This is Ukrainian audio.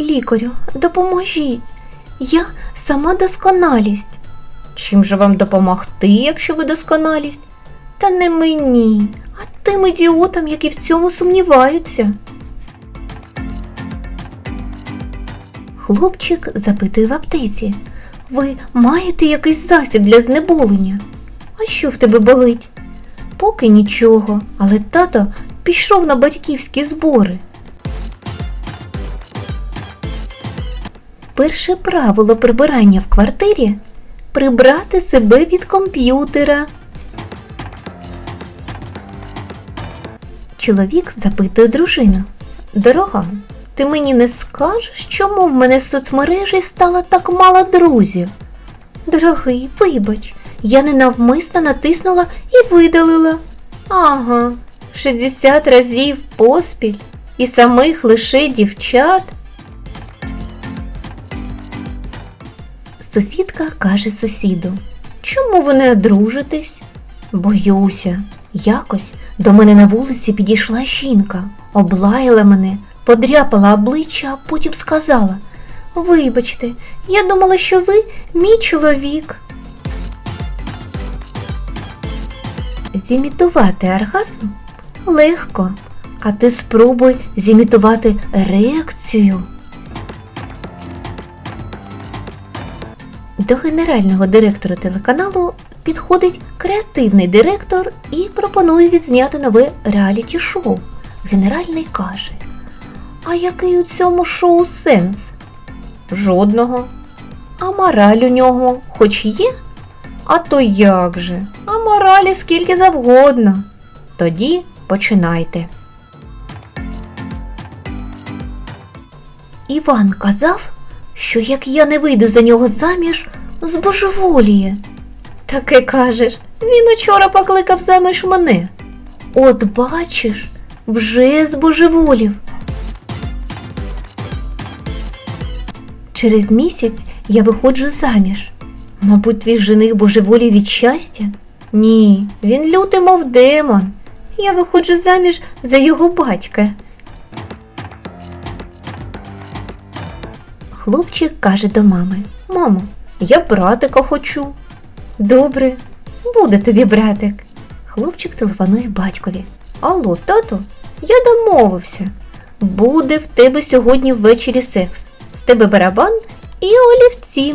Лікарю, допоможіть. Я сама досконалість. Чим же вам допомогти, якщо ви досконалість? Та не мені, а тим ідіотам, які в цьому сумніваються. Хлопчик запитує в аптеці. Ви маєте якийсь засіб для знеболення? А що в тебе болить? Поки нічого, але тато пішов на батьківські збори. Перше правило прибирання в квартирі прибрати себе від комп'ютера. Чоловік запитує дружину. Дорога, ти мені не скажеш, чому в мене з соцмережі стало так мало друзів? Дорогий, вибач, я ненавмисно натиснула і видалила. Ага, 60 разів поспіль і самих лише дівчат. Сусідка каже сусіду. Чому ви не одружитесь? Боюся. Якось до мене на вулиці підійшла жінка, облаяла мене, подряпала обличчя, а потім сказала: Вибачте, я думала, що ви мій чоловік. Зімітувати оргазм легко, а ти спробуй зімітувати реакцію. До генерального директора телеканалу підходить креативний директор і пропонує відзняти нове реаліті-шоу. Генеральний каже: А який у цьому шоу сенс? Жодного. А мораль у нього хоч є? А то як же? А моралі скільки завгодно. Тоді починайте. Іван казав, що як я не вийду за нього заміж, збожеволіє. Таке кажеш, він учора покликав заміж мене. От бачиш, вже збожеволів. Через місяць я виходжу заміж. Мабуть, твій жених божеволів від щастя? Ні, він лютий, мов демон. Я виходжу заміж за його батька. Хлопчик каже до мами: Мамо, я братика хочу. Добре, буде тобі братик. Хлопчик телефонує батькові. Алло, тато, я домовився. Буде в тебе сьогодні ввечері секс. З тебе барабан і олівці.